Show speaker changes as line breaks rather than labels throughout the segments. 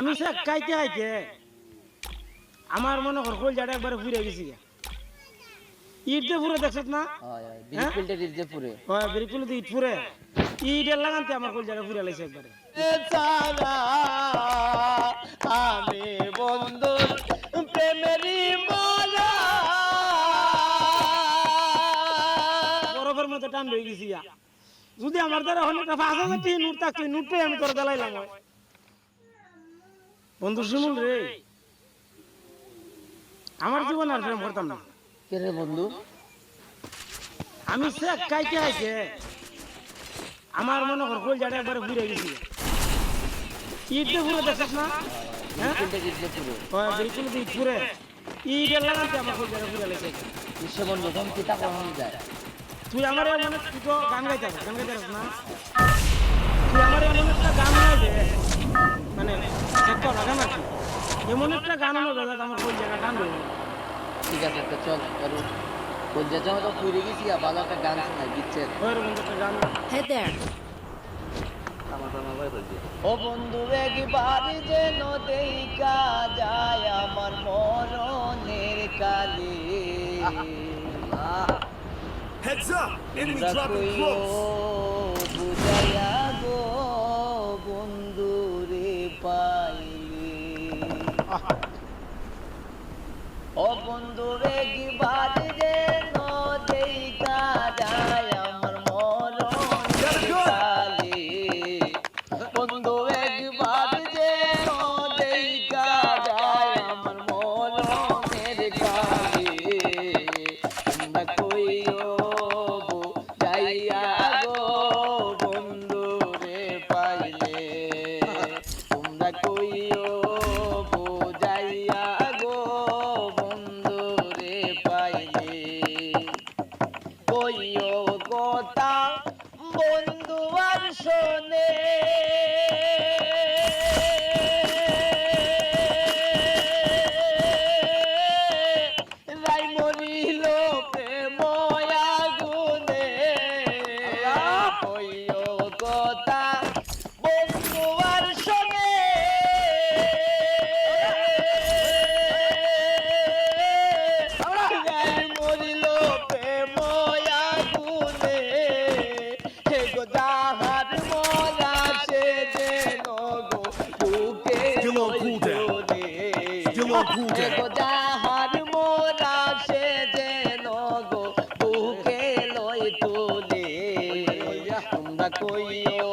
আমি সে কাইতে আইতে আমার মনে কর কলজাটা একবারে ফুরে গেছি। ইট ফুরে দেখছত না?
হয় হয় পুরে
হয় বিলকুল ইট ফুরে। ইটের লাগানতে আমার কলজাটা ফুরে লাইছে একবারে।
আমি বন্ধুর প্রেমেরই মজা
বরফের মতো টান হয়ে গেছি যদি আমার দ্বারা হলে একটা পাঁচ হাজার টি নোট থাকতো এই নোটটাই আমি তোর দেলাইলাম হয়। বন্ধু শিমুল রে। আমার জীবন আর প্রেম করতাম না।
কে রে বন্ধু?
আমি সে কাইতে আইছে। আমার মনে কর কলজাটা একবারে ফুরে গেছি। ইট দিয়ে ফুরে দেখছিস না? হ্যাঁ? হয় বিলকুল ইট ফুরে ইটের লাগানতে আমার কলজাটা ফুরে লাইছে
বিশ্ব বন্ধু তখন কিতা কখন যায়।
তুই আমার এমন তুই তো গান গাইতে গান গাইতে না? তুই আমার এমন একটা গান গাইবে মানে একটা আর কি এমন একটা গান হলো দাদা আমার কোন জায়গা গান
ঠিক আছে তো চল কলজা জমা তো পুরে গেছি আর ভালো একটা গান শোনাই দিচ্ছে
ওইরকম একটা গান
ও বন্ধু একবার যেন দেখা যায় আমার মরণের কালে।
Heads up! Enemy dropping close!
ও বন্ধু রে কি বাদ দেখা তোমরা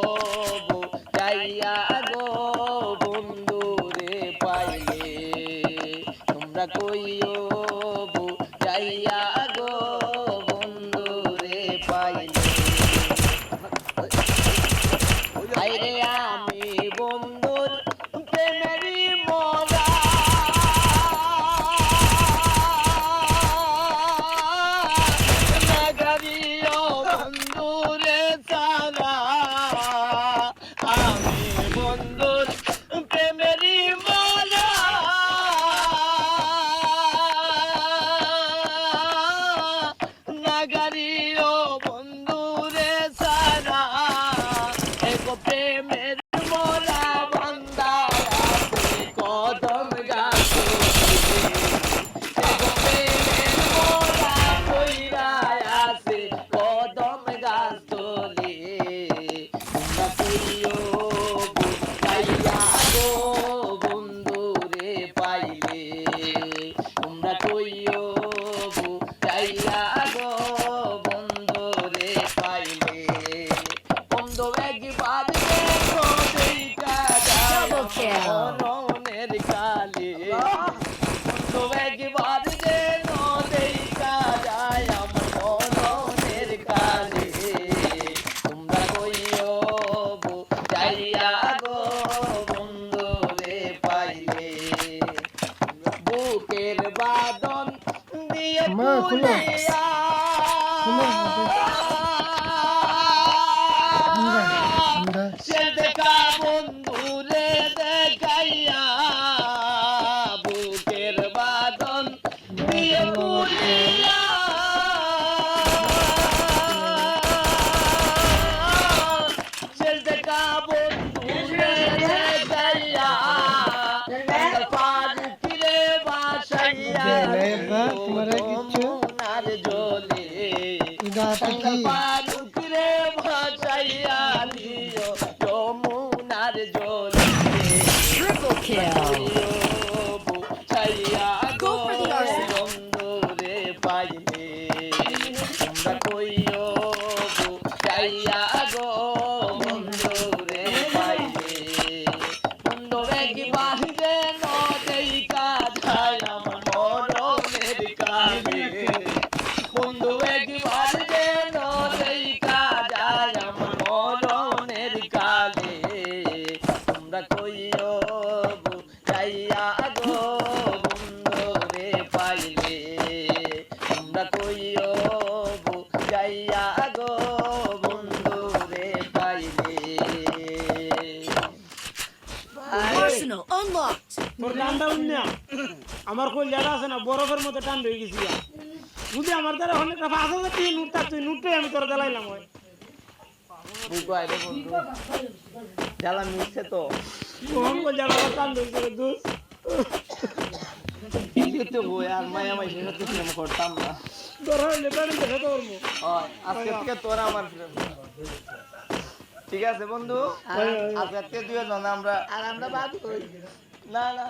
বুঝাইয়া গো বন্ধুরে পাইলে।
Arsenal unlocked.
তোর গানটা উন্না আমার কই জায়গা আছে না বরফের মতো টান হয়ে গেছি। যদি আমার দ্বারা হলে একটা পাঁচ হাজার তুই নুটটা তুই নুটটাই আমি তোর দিলাইলাম ওই।
বুঝব আইলে বন্ধু। জ্বালা মিশছে তো।
মোহন কই জায়গা টান হয়েছে রে দোষ
এই তো বই আর মায়া মাই শেষ হতে করতাম না। আজকে থেকে তোরা আমার ঠিক আছে বন্ধু? আজকে থেকে দুই জন আমরা আর আমরা বাদ করি না না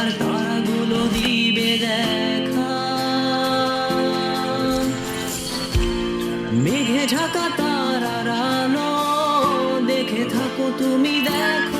তার তারাগুলো দিবে দেখা। মেঘে ঢাকা তারার আলো দেখে থাকো তুমি দেখো।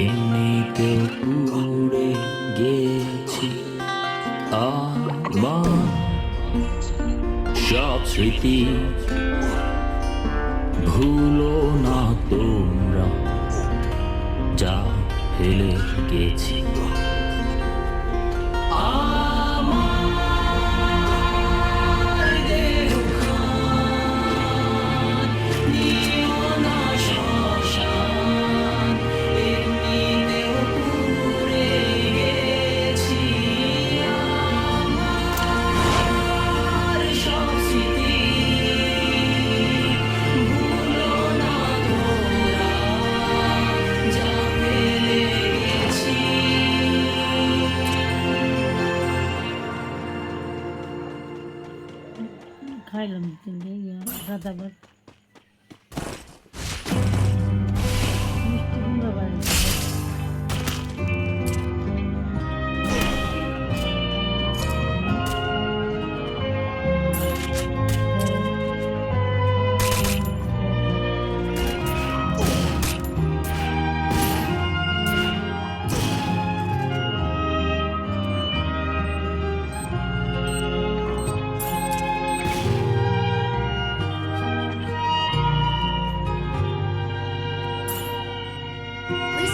এমনিতে উড়ে গেছি। আমার সব স্মৃতি ভুলো না তোমরা যা ফেলে গেছি।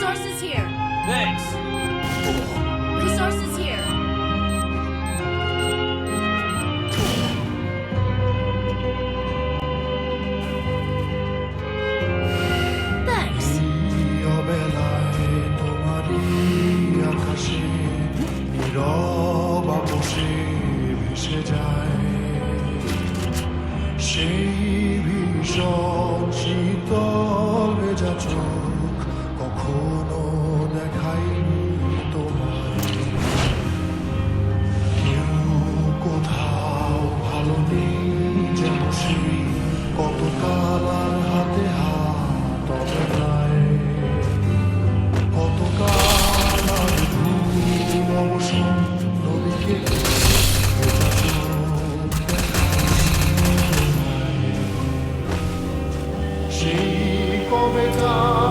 Resources here.
Thanks.
Resources here.
সেই ভীষণ pobyt.